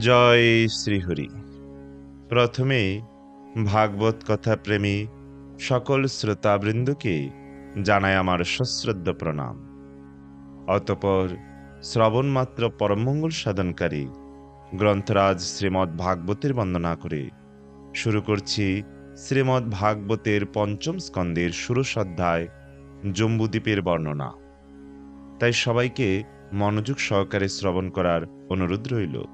জয় শ্রীহরি। প্রথমে ভাগবত কথা প্রেমী সকল শ্রোতাবৃন্দকে জানায় আমার সশ্রদ্ধ প্রণাম। অতপর শ্রবণমাত্র পরমঙ্গল সাধনকারী গ্রন্থরাজ শ্রীমদ্ ভাগবতের বন্দনা করে শুরু করছি শ্রীমদ্ ভাগবতের পঞ্চম স্কন্দের অধ্যায় জম্বুদ্বীপের বর্ণনা। তাই সবাইকে মনোযোগ সহকারে শ্রবণ করার অনুরোধ রইল।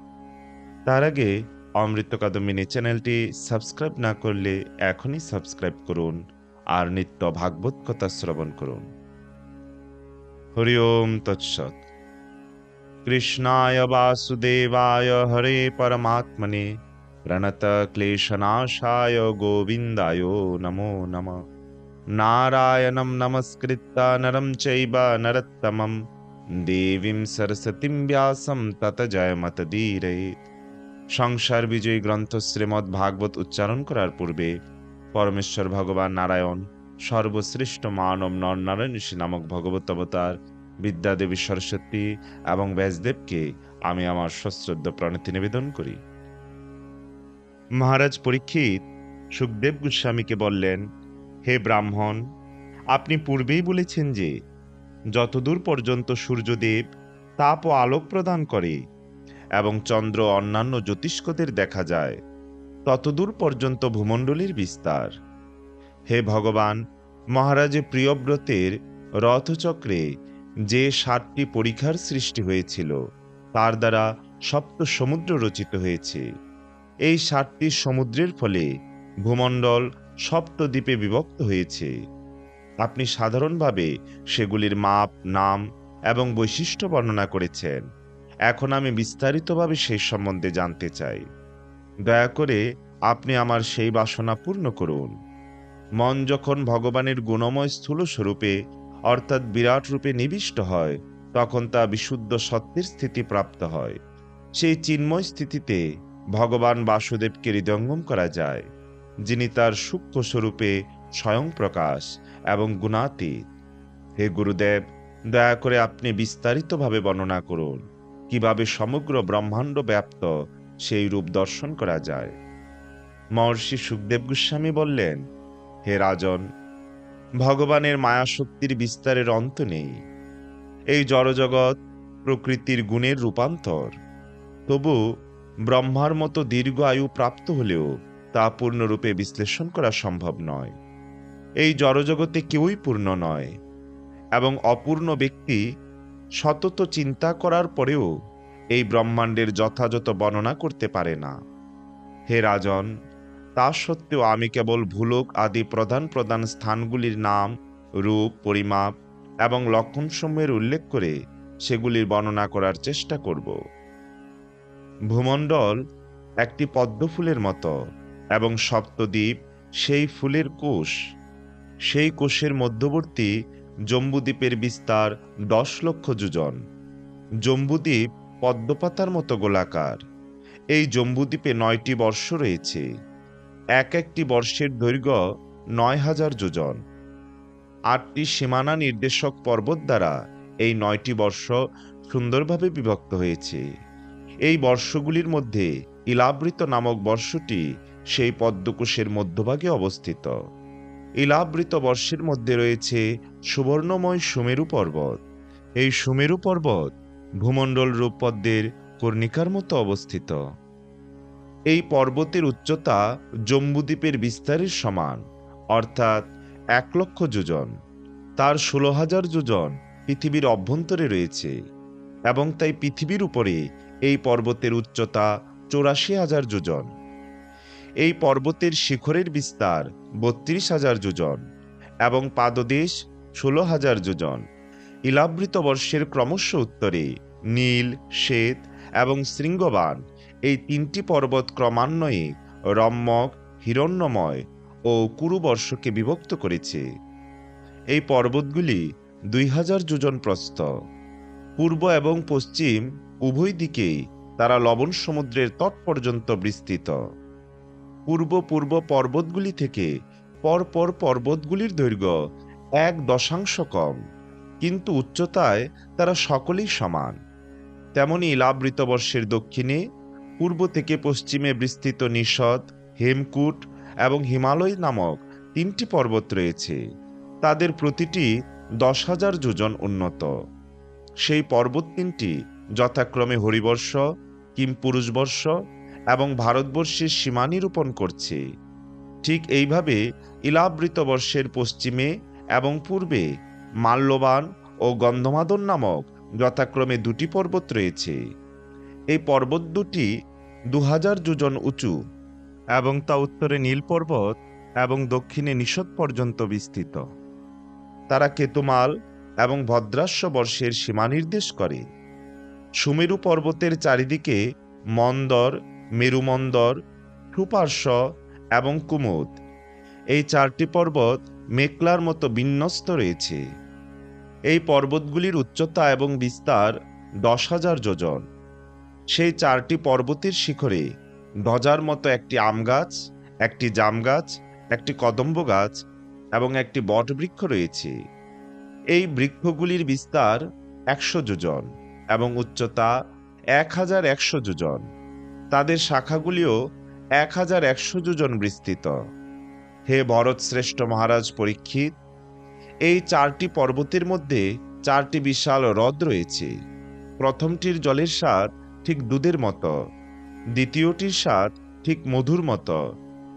তার আগে অমৃত কাদম্বিনী চ্যানেলটি সাবস্ক্রাইব না করলে এখনই সাবস্ক্রাইব করুন আর নিত্য ভাগবত কথা শ্রবণ করুন। হরি ওম তৎসৎ। কৃষ্ণায় বাসুদেবায় হরে পরমাত্মনে প্রণত ক্লেশনাশায় গোবিন্দায় নমো নমঃ। নারায়ণं নমস্কৃত্য নরं চৈব নরোত্তমं দেবীং সরস্বতীং ব্যাসং তত জয়মতদীরয়েত সংসার বিজয়ী গ্রন্থ শ্রীমদ্ ভাগবত উচ্চারণ করার পূর্বে পরমেশ্বর ভগবান নারায়ণ সর্বশ্রেষ্ঠ মানব নর নারায়ণ ঋষি নামক ভগবত অবতার, বিদ্যাদেবী সরস্বতী এবং ব্যাসদেবকে আমি আমার সশ্রদ্ধ প্রণতি নিবেদন করি। মহারাজ পরীক্ষিত সুখদেব গোস্বামীকে বললেন, হে ব্রাহ্মণ, আপনি পূর্বেই বলেছেন যে, যতদূর পর্যন্ত সূর্যদেব তাপ ও আলোক প্রদান করে এবং চন্দ্র অন্যান্য জ্যোতিষ্কদের দেখা যায়। ততদূর পর্যন্ত ভূমণ্ডলীর বিস্তার। হে ভগবান, মহারাজে প্রিয়ব্রতের রথচক্রে যে ষাটটি পরীক্ষার সৃষ্টি হয়েছিল, তার দ্বারা সপ্ত সমুদ্র রচিত হয়েছে। এই ষাটটি সমুদ্রের ফলে ভূমণ্ডল সপ্তদ্বীপে বিভক্ত হয়েছে। আপনি সাধারণভাবে সেগুলির মাপ, নাম এবং বৈশিষ্ট্য বর্ণনা করেছেন। এখন আমি বিস্তারিতভাবে সেই সম্বন্ধে জানতে চাই। দয়া করে আপনি আমার সেই বাসনা পূর্ণ করুন। মন যখন ভগবানের গুণময় স্থূল স্বরূপে অর্থাৎ বিরাট রূপে নিবিষ্ট হয়, তখন তা বিশুদ্ধ সত্যের স্থিতি প্রাপ্ত হয়। সেই চিন্ময় স্থিতিতে ভগবান বাসুদেবকে হৃদয়ঙ্গম করা যায়, যিনি তার সূক্ষ্ম স্বরূপে স্বয়ং প্রকাশ এবং গুণাতীত। হে গুরুদেব, দয়া করে আপনি বিস্তারিতভাবে বর্ণনা করুন। কীভাবে সমগ্র ব্রহ্মাণ্ড ব্যাপ্ত, সেই রূপ দর্শন করা যায়। মহর্ষি সুখদেব গোস্বামী বললেন, হে রাজন, ভগবানের মায়াশক্তির বিস্তারের অন্ত নেই। এই জড়জগৎ প্রকৃতির গুণের রূপান্তর। তবু ব্রহ্মার মতো দীর্ঘ আয়ু প্রাপ্ত হলেও তা পূর্ণরূপে বিশ্লেষণ করা সম্ভব নয়। এই জড়জগতে কেউই পূর্ণ নয় এবং অপূর্ণ ব্যক্তি সতত চিন্তা করার পরেও এই ব্রহ্মাণ্ডের যথাযথ বর্ণনা করতে পারে না। হে রাজন, তা সত্ত্বেও আমি কেবল ভুলক আদি প্রধান প্রধান স্থানগুলির নাম, রূপ, পরিমাপ এবং লক্ষণসমূহের উল্লেখ করে সেগুলির বর্ণনা করার চেষ্টা করব। ভূমণ্ডল একটি পদ্ম ফুলের মতো এবং সপ্তদ্বীপ সেই ফুলের কোষ। সেই কোষের মধ্যবর্তী জম্বুদ্বীপের বিস্তার দশ লক্ষ যোজন। জম্বুদ্বীপ পদ্মপাতার মতো গোলাকার। এই জম্বুদ্বীপে নয়টি বর্ষ রয়েছে। এক একটি বর্ষের দৈর্ঘ্য নয় হাজার যোজন। আটটি সীমানা নির্দেশক পর্বত দ্বারা এই নয়টি বর্ষ সুন্দরভাবে বিভক্ত হয়েছে। এই বর্ষগুলির মধ্যে ইলাবৃত নামক বর্ষটি সেই পদ্মকোষের মধ্যভাগে অবস্থিত। ইলাবৃত বর্ষের মধ্যে রয়েছে সুবর্ণময় সুমেরু পর্বত। এই সুমেরু পর্বত ভূমণ্ডল রূপ পদ্মের কর্ণিকার মতো অবস্থিত। এই পর্বতের উচ্চতা জম্বুদ্বীপের বিস্তারের সমান, অর্থাৎ এক লক্ষ যোজন। তার ষোলো হাজার যোজন পৃথিবীর অভ্যন্তরে রয়েছে এবং তাই পৃথিবীর উপরে এই পর্বতের উচ্চতা চৌরাশি হাজার যোজন। এই পর্বতের শিখরের বিস্তার বত্রিশ হাজার যোজন এবং পাদদেশ ষোলো হাজার যোজন। ইলাবৃত বর্ষের ক্রমশ উত্তরে নীল, শ্বেত এবং শৃঙ্গবান এই তিনটি পর্বত ক্রমান্বয়ে রম্মক হিরণ্যময় ও কুরুবর্ষকে বিভক্ত করেছে। এই পর্বতগুলি দুই হাজার যোজন প্রস্থ। পূর্ব এবং পশ্চিম উভয় দিকেই তারা লবণ সমুদ্রের তট পর্যন্ত বিস্তৃত। পূর্ব পূর্ব পর্বতগুলি থেকে পরপর পর্বতগুলির দৈর্ঘ্য এক দশাংশ কম, কিন্তু উচ্চতায় তারা সকলেই সমান। তেমনি ইলাবৃত বর্ষের দক্ষিণে, পূর্ব থেকে পশ্চিমে বিস্তৃত নিষদ, হেমকূট এবং হিমালয় নামক তিনটি পর্বত রয়েছে। তাদের প্রতিটি দশ হাজার যোজন উন্নত। সেই পর্বত তিনটি যথাক্রমে হরিবর্ষ কিমপুরুষবর্ষ এবং ভারতবর্ষের সীমা নিরূপণ করছে। ঠিক এইভাবে ইলাবৃত বর্ষের পশ্চিমে এবং পূর্বে মাল্যবান ও গন্ধমাদন নামক যথাক্রমে দুটি পর্বত রয়েছে। এই পর্বত দুটি দু হাজার যোজন উঁচু এবং তা উত্তরে নীল পর্বত এবং দক্ষিণে নিষদ পর্যন্ত বিস্তৃত। তারা কেতুমাল এবং ভদ্রাস্য বর্ষের সীমা নির্দেশ করে। সুমেরু পর্বতের চারিদিকে মন্দর মেরুমন্দর, সুপার্শ্ব এবং কুমুদ। এই চারটি পর্বত মেকলার মতো বিন্যস্ত রয়েছে। এই পর্বতগুলির উচ্চতা এবং বিস্তার দশ হাজার যোজন। সেই চারটি পর্বতের শিখরে ধ্বজার মতো একটি আম গাছ, একটি জাম গাছ, একটি কদম্ব গাছ এবং একটি বটবৃক্ষ রয়েছে। এই বৃক্ষগুলির বিস্তার একশো যোজন এবং উচ্চতা এক হাজার একশো যোজন। তাদের শাখাগুলিও এক হাজার একশো যোজন বিস্তৃত। হে ভরত শ্রেষ্ঠ মহারাজ পরীক্ষিত, এই চারটি পর্বতের মধ্যে চারটি বিশাল হ্রদ রয়েছে। প্রথমটির জলের স্বাদ ঠিক দুধের মতো, দ্বিতীয়টির স্বাদ ঠিক মধুর মতো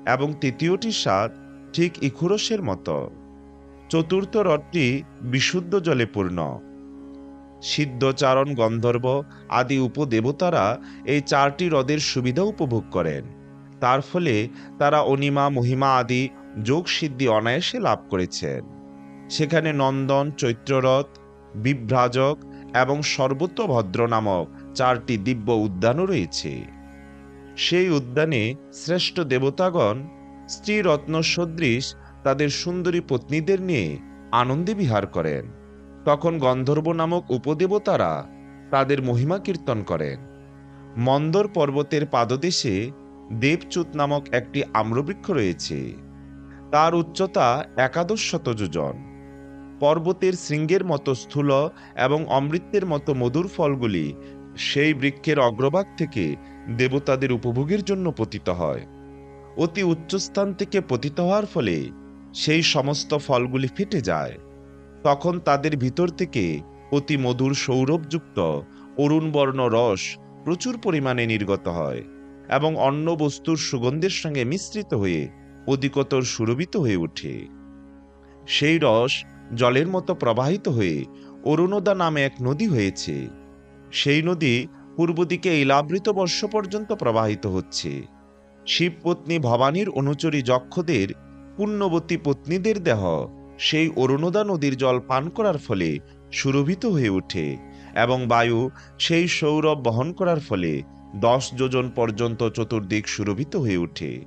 এবং তৃতীয়টির স্বাদ ঠিক ইখুরসের মতো। চতুর্থ হ্রদটি বিশুদ্ধ জলে পূর্ণ। সিদ্ধচারণ, গন্ধর্ব আদি উপদেবতারা এই চারটি হ্রদের সুবিধা উপভোগ করেন। তার ফলে তারা অনিমা, মহিমা আদি যোগ সিদ্ধি অনায়াসে লাভ করেছেন। সেখানে নন্দন, চৈত্ররথ, বিভ্রাজক এবং সর্বত্র ভদ্র নামক চারটি দিব্য উদ্যানও রয়েছে। সেই উদ্যানে শ্রেষ্ঠ দেবতাগণ স্ত্রী রত্ন সদৃশ তাদের সুন্দরী পত্নীদের নিয়ে আনন্দে বিহার করেন। তখন গন্ধর্ব নামক উপদেবতারা তাদের মহিমা কীর্তন করেন। মন্দর পর্বতের পাদদেশে দেবচ্যুত নামক একটি আম্রবৃক্ষ রয়েছে। তার উচ্চতা একাদশ শত যোজন পর্বতের শৃঙ্গের মতো স্থূল এবং অমৃতের মতো মধুর ফলগুলি সেই বৃক্ষের অগ্রভাগ থেকে দেবতাদের উপভোগের জন্য পতিত হয়। অতি উচ্চস্থান থেকে পতিত হওয়ার ফলে সেই সমস্ত ফলগুলি ফেটে যায়। তখন তাদের ভিতর থেকে অতি মধুর সৌরভযুক্ত অরুণবর্ণ রস প্রচুর পরিমাণে নির্গত হয় এবং অন্য বস্তুর সুগন্ধের সঙ্গে মিশ্রিত হয়ে অধিকতর সুরভিত হয়ে ওঠে। সেই রস জলের মতো প্রবাহিত হয়ে অরুণোদা নামে এক নদী হয়েছে। সেই নদী পূর্ব দিকে ইলাবৃত বর্ষ পর্যন্ত প্রবাহিত হচ্ছে। শিবপত্নী ভবানীর অনুচরী যক্ষদের পুণ্যবতী পত্নীদের দেহ সেই অরুণোদা নদীর জল পান করার ফলে সুরভিত হয়ে ওঠে এবং বায়ু সেই সৌরভ বহন করার ফলে দশ যোজন পর্যন্ত চতুর্দিক সুরভিত হয়ে ওঠে।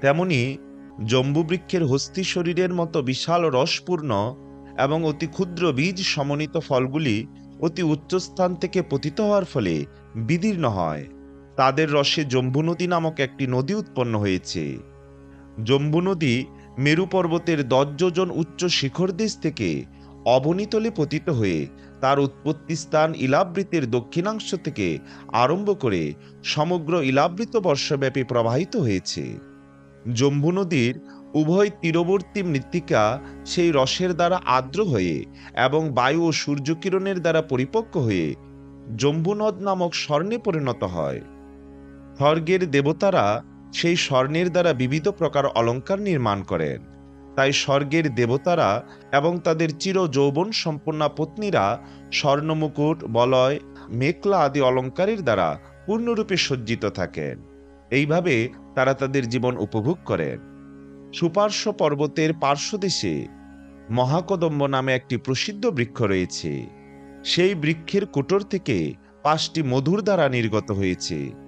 তেমনি জম্বুবৃক্ষের হস্তি শরীরের মতো বিশাল রসপূর্ণ এবং অতি ক্ষুদ্র বীজ সমন্বিত ফলগুলি অতি উচ্চস্থান থেকে পতিত হওয়ার ফলে বিদীর্ণ হয়। তাদের রসে জম্বু নদী নামক একটি নদী উৎপন্ন হয়েছে। জম্বু নদী মেরু পর্বতের দশ যোজন উচ্চ শিখর দেশ থেকে অবনীতলে পতিত হয়ে তার উৎপত্তি স্থান ইলাবৃতের দক্ষিণাংশ থেকে আরম্ভ করে সমগ্র ইলাবৃত বর্ষব্যাপী প্রবাহিত হয়েছে। জম্বু নদীর উভয় তীরবর্তী মৃত্তিকা সেই রসের দ্বারা আর্দ্র হয়ে এবং বায়ু ও সূর্যকিরণের দ্বারা পরিপক্ক হয়ে জম্বুনদ নামক স্বর্ণে পরিণত হয়। স্বর্গের দেবতারা সেই স্বর্ণের দ্বারা বিবিধ প্রকার অলঙ্কার নির্মাণ করেন। তাই স্বর্গের দেবতারা এবং তাদের চির যৌবন সম্পন্ন পত্নীরা স্বর্ণমুকুট, বলয় মেকলা আদি অলঙ্কারের দ্বারা পূর্ণরূপে সজ্জিত থাকেন। এইভাবে তারা তাদের জীবন উপভোগ করেন। সুপার্শ্ব পর্বতের পার্শ্বদেশে মহাকদম্ব নামে একটি প্রসিদ্ধ বৃক্ষ রয়েছে। সেই বৃক্ষের কোটর থেকে পাঁচটি মধুর দ্বারা নির্গত হয়েছে।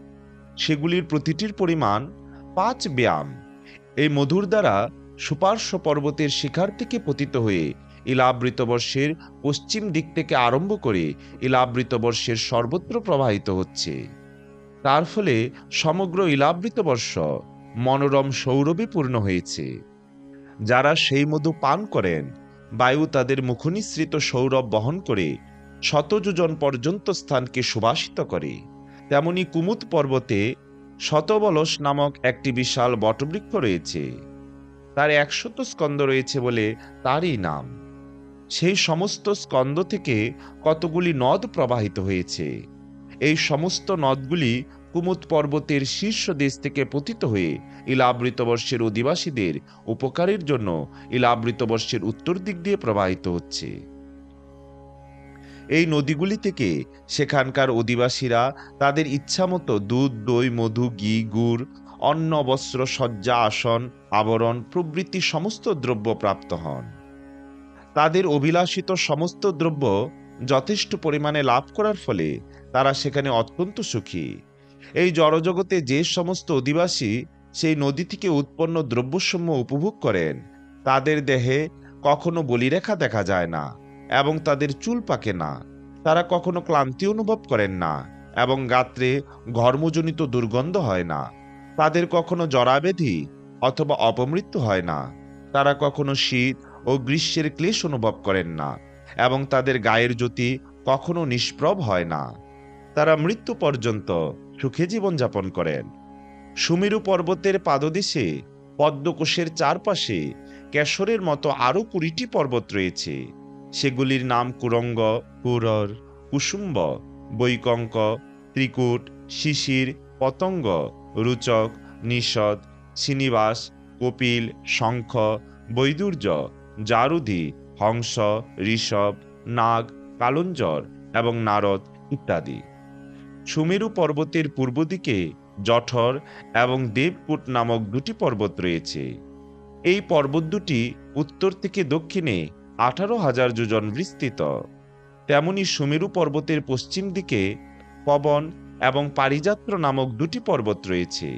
সেগুলির প্রতিটির পরিমাণ পাঁচ ব্যায়াম। এই মধুর দ্বারা সুপার্শ্ব পর্বতের শিখার থেকে পতিত হয়ে ইলাবৃতবর্ষের পশ্চিম দিক থেকে আরম্ভ করে ইলাবৃতবর্ষের সর্বত্র প্রবাহিত হচ্ছে। তার ফলে সমগ্র ইলাবৃতবর্ষ মনোরম সৌরভে পূর্ণ হয়েছে। যারা সেই মধু পান করেন, বায়ু তাদের মুখনিসৃত সৌরভ বহন করে শতযোজন পর্যন্ত স্থানকে সুবাসিত করে। তেমনি কুমুদ পর্বতে শতবলস নামক একটি বিশাল বটবৃক্ষ রয়েছে। তার একশত স্কন্দ রয়েছে বলে তারই নাম। সেই সমস্ত স্কন্দ থেকে কতগুলি নদ প্রবাহিত হয়েছে। এই সমস্ত নদগুলি কুমুদ পর্বতের শীর্ষ দেশ থেকে পতিত হয়ে ইলাবৃতবর্ষের অধিবাসীদের উপকারের জন্য ইলাবৃতবর্ষের উত্তর দিক দিয়ে প্রবাহিত হচ্ছে। এই নদীগুলি থেকে সেখানকার অধিবাসীরা তাদের ইচ্ছামতো দুধ, দই, মধু, ঘি, গুড়, অন্ন, বস্ত্র, শয্যা, আসন, আবরণ প্রভৃতি সমস্ত দ্রব্য প্রাপ্ত হন। তাদের অভিলাষিত সমস্ত দ্রব্য যথেষ্ট পরিমাণে লাভ করার ফলে তারা সেখানে অত্যন্ত সুখী। এই জড়জগতে যে সমস্ত অধিবাসী সেই নদী থেকে উৎপন্ন দ্রব্যসমূহ উপভোগ করেন, তাদের দেহে কখনো বলিরেখা দেখা যায় না। এবং তাদের চুল পাকে না। তারা কখনো ক্লান্তি অনুভব করেন না এবং গাত্রে ঘর্মজনিত দুর্গন্ধ হয় না। তাদের কখনো জরাবেধি অথবা অপমৃত্যু হয় না। তারা কখনো শীত ও গ্রীষ্মের ক্লেশ অনুভব করেন না এবং তাদের গায়ের জ্যোতি কখনো নিষ্প্রভ হয় না। তারা মৃত্যু পর্যন্ত সুখে জীবনযাপন করেন। সুমেরু পর্বতের পাদদেশে, পদ্মকোষের চারপাশে, কেশরের মতো আরও কুড়িটি পর্বত রয়েছে। সেগুলির নাম কুরঙ্গ, কুরর, কুসুম্ব, বৈকঙ্ক, ত্রিকুট, শিশির, পতঙ্গ, রুচক, নিষদ, শ্রীনিবাস, কপিল, শঙ্খ, বৈদুর্য, জারুধি, হংস, ঋষভ, নাগ, কালঞ্জর এবং নারদ ইত্যাদি। সুমেরু পর্বতের পূর্ব দিকে জঠর এবং দেবকূট নামক দুটি পর্বত রয়েছে। এই পর্বত দুটি উত্তর থেকে দক্ষিণে আঠারো হাজার যোজন বিস্তৃত। তেমনি সুমেরু পর্বতের পশ্চিম দিকে পবন এবং পারিযাত্র নামক দুটি পর্বত রয়েছে।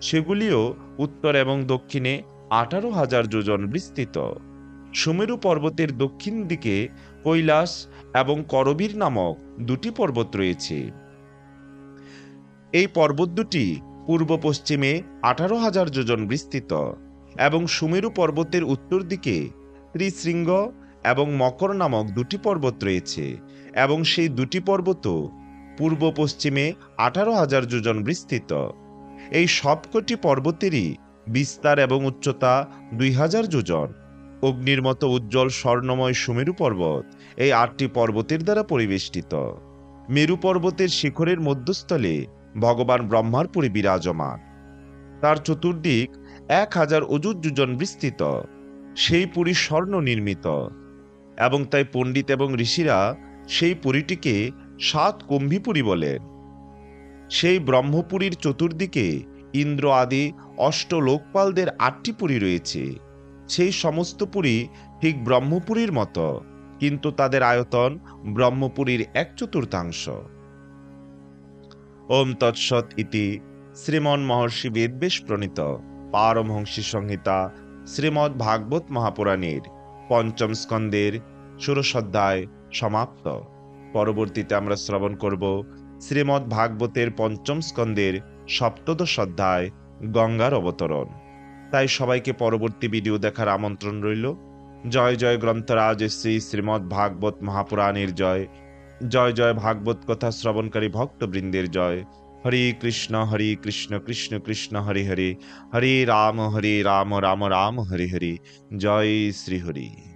সেগুলিও উত্তর এবং দক্ষিণে আঠারো হাজার যোজন বিস্তৃত। সুমেরু পর্বতের দক্ষিণ দিকে কৈলাস এবং করবীর নামক দুটি পর্বত রয়েছে। এই পর্বত দুটি পূর্ব পশ্চিমে আঠারো হাজার যোজন বিস্তৃত এবং সুমেরু পর্বতের উত্তর দিকে ত্রিশৃঙ্গ এবং মকর নামক দুটি পর্বত রয়েছে এবং সেই দুটি পর্বত পূর্ব পশ্চিমে আঠারো হাজার যোজন বিস্তৃত। এই সবকটি পর্বতেরই বিস্তার এবং উচ্চতা দুই হাজার যোজন। অগ্নির মতো উজ্জ্বল স্বর্ণময় সুমেরু পর্বত এই আটটি পর্বতের দ্বারা পরিবেষ্টিত। মেরু পর্বতের শিখরের মধ্যস্থলে ভগবান ব্রহ্মার পুরী বিরাজমান তার চতুর্দিক এক হাজার অযুত যোজন বিস্তৃত। সেই পুরী স্বর্ণ নির্মিত। এবং তাই পণ্ডিত এবং ঋষিরা সেই পুরীটিকে সাত কুম্ভীপুরী বলেন সেই ব্রহ্মপুরীর চতুর্দিকে ইন্দ্র আদি অষ্ট লোকপালদের আটটি পুরী রয়েছে। সেই সমস্ত পুরী ঠিক ব্রহ্মপুরীর মতো, কিন্তু তাদের আয়তন ব্রহ্মপুরীর এক চতুর্থাংশ। ওম তৎসৎ ইতি। শ্রীমন মহর্ষি বেদবেশ প্রণীত। পারমহংসী সংহিতা শ্রীমৎ ভাগবত মহাপুরাণের পঞ্চম স্কন্দের ষোড়শধ্যায় সমাপ্ত। পরবর্তীতে আমরা শ্রবণ করব শ্রীমৎ ভাগবতের পঞ্চম স্কন্দের সপ্তদশ অধ্যায় গঙ্গার অবতরণ। তাই সবাইকে পরবর্তী ভিডিও দেখার আমন্ত্রণ রইল। জয় জয় গ্রন্থরাজ শ্রী শ্রীমৎ ভাগবত মহাপুরাণের জয়। জয় জয় ভাগবত কথা শ্রবণকারী ভক্তবৃন্দের জয়। হরে কৃষ্ণ হরে কৃষ্ণ কৃষ্ণ কৃষ্ণ, হরে হরে। হরে রাম হরে রাম রাম রাম, হরে হরে। জয় শ্রী হরি।